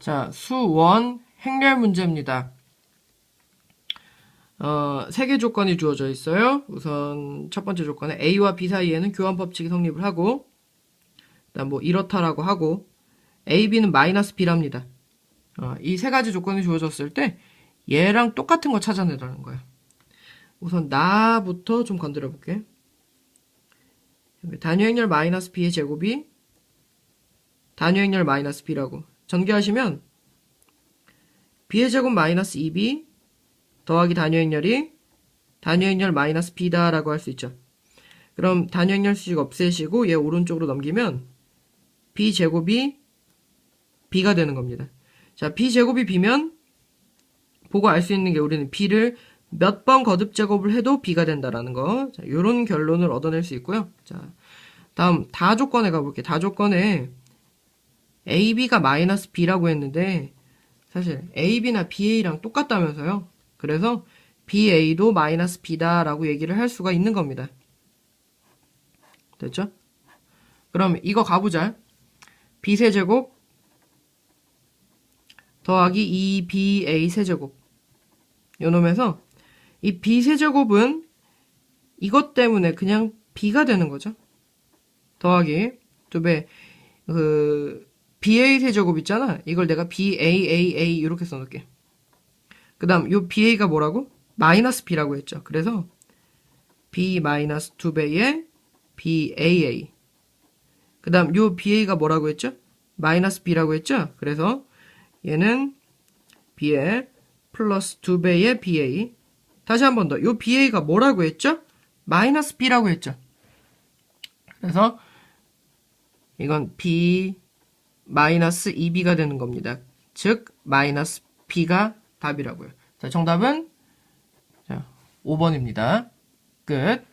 자, 수원 행렬 문제입니다. 어, 세 개 조건이 주어져 있어요. 우선 첫 번째 조건은 A와 B 사이에는 교환 법칙이 성립을 하고, 그다음 뭐 이렇다라고 하고, A, B는 마이너스 B랍니다. 어, 이 세 가지 조건이 주어졌을 때 얘랑 똑같은 거 찾아내라는 거예요. 우선 나부터 좀 건드려 볼게. 단위행렬 마이너스 B의 제곱이 단위행렬 마이너스 B라고 전개하시면 B의 제곱 마이너스 2B 더하기 단위행렬이 단위행렬 마이너스 B다라고 할 수 있죠. 그럼 단위행렬 수식 없애시고 얘 오른쪽으로 넘기면 B 제곱이 B가 되는 겁니다. 자, B 제곱이 B면 보고 알 수 있는 게 우리는 B를 몇 번 거듭 제곱을 해도 B가 된다라는 거. 자, 요런 결론을 얻어낼 수 있고요. 자, 다음 다 조건에 가볼게요. 다 조건에 AB가 마이너스 B라고 했는데 사실 AB나 BA랑 똑같다면서요. 그래서 BA도 마이너스 B다라고 얘기를 할 수가 있는 겁니다. 됐죠? 그럼 이거 가보자. B 세제곱 더하기 2BA 세제곱 요 놈에서 이 B 세제곱은 이것 때문에 그냥 B가 되는 거죠. 더하기 두배그 BA 세제곱 있잖아. 이걸 내가 BAAA 이렇게 써놓을게. 그 다음 요 BA가 뭐라고? 마이너스 B라고 했죠. 그래서 B 마이너스 두 배의 BAA 그 다음 요 BA가 뭐라고 했죠? 마이너스 B라고 했죠? 그래서 얘는 B의 플러스 두 배의 BA 다시 한 번 더. 요 BA가 뭐라고 했죠? 마이너스 B라고 했죠. 그래서 이건 B 마이너스 2B가 되는 겁니다. 즉 마이너스 B가 답이라고요. 자, 정답은 자, 5번입니다. 끝.